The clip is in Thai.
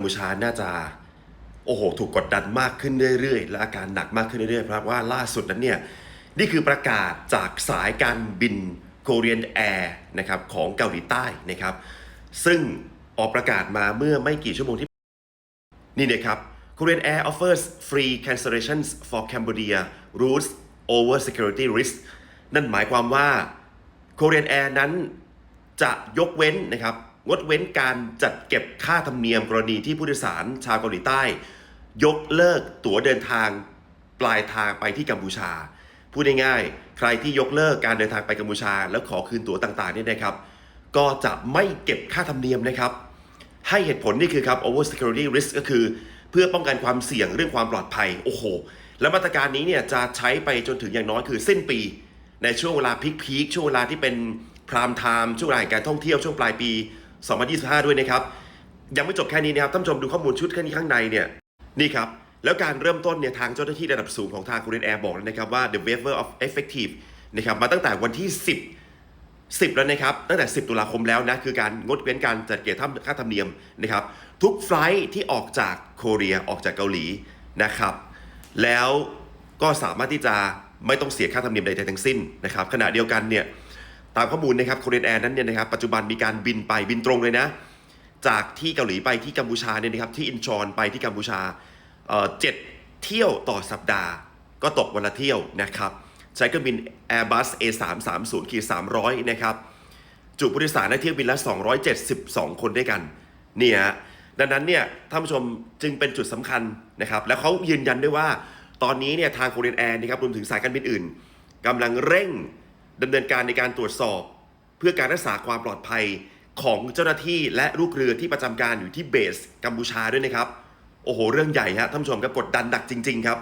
กัมพูชาน่าจะโอ้โหถูกกดดันมากขึ้นเรื่อยๆ และอาการหนักมากขึ้นเรื่อยๆ เพราะว่าล่าสุดนั้นเนี่ยนี่คือประกาศจากสายการบินโคเรียนแอร์นะครับของเกาหลีใต้นะครับ ซึ่งออกประกาศมาเมื่อไม่กี่ชั่วโมงที่ นี่นะครับ Korean Air offers free cancellations for Cambodia routes over security risk นั่นหมายความว่า Korean Air นั้นจะยกเว้นนะครับ งดเว้นการจัดเก็บค่าธรรมเนียมกรณีที่ผู้โดยสารชาวเกาหลีใต้ ยกเลิกตั๋วเดินทางปลายทางไปที่กัมพูชา พูดง่ายๆใครที่ยกเลิกการเดินทางไปกัมพูชา แล้วขอคืนตั๋วต่างๆเนี่ยนะครับ ก็จะไม่เก็บค่าธรรมเนียมนะครับ ให้เหตุผลนี่คือครับ over security risk ก็คือ เพื่อป้องกันความเสี่ยงเรื่องความปลอดภัยโอ้โหแล้วมาตรการนี้เนี่ยจะใช้ไปจนถึงอย่างน้อยคือสิ้นปี ในช่วงเวลาพีคๆช่วงเวลาที่เป็นพรามไทม์ช่วงเวลาแห่งการท่องเที่ยวช่วงปลายปี 2025 ด้วยนะครับ ยังไม่จบแค่นี้นะครับท่านผู้ชมดูข้อมูลชุดแค่นี้ข้างในเนี่ยนี่ครับ แล้วการเริ่มต้นเนี่ยทางเจ้าหน้าที่ระดับสูงของทาง Korean Air บอกแล้วนะครับว่า the waiver of effective นะครับมาตั้งแต่วันที่ 10 10 แล้วนะครับ ตั้งแต่ 10 ตุลาคมแล้วนะ คือการงดเว้นการจัดเก็บค่าธรรมเนียมนะครับ ทุกไฟล์ที่ออกจากโคเรียออกจากเกาหลีนะครับ แล้วก็สามารถที่จะไม่ต้องเสียค่าธรรมเนียมใดๆทั้งสิ้นนะครับ ขณะเดียวกันเนี่ย ตามข้อมูลนะครับโคเรียนแอร์นั้นเนี่ยนะครับปัจจุบันมีการบินไปบินตรงเลยนะ จากที่เกาหลีไปที่กัมพูชาเนี่ยนะครับที่อินชอนไปที่กัมพูชาเจ็ดเที่ยวต่อสัปดาห์ ก็ตกวันละเที่ยวนะครับ ใช้เครื่องบิน Airbus A330 ขีด300 นะครับจุผู้โดยสารในเที่ยวบินละ 272 คนด้วยกันเนี่ยฮะดังนั้นเนี่ยท่านผู้ชมจึงเป็นจุดสำคัญนะครับ แล้วเขายืนยันด้วยว่า ตอนนี้เนี่ยทางโคเรียนแอร์นะครับรวมถึงสายการบินอื่นกำลังเร่ง ดำเนินการในการตรวจสอบ เพื่อการรักษาความปลอดภัยของเจ้าหน้าที่และลูกเรือที่ประจำการอยู่ที่เบสกัมพูชาด้วยนะครับ โอ้โห เรื่องใหญ่ฮะท่านผู้ชมครับกดดันดักจริง ๆ ครับ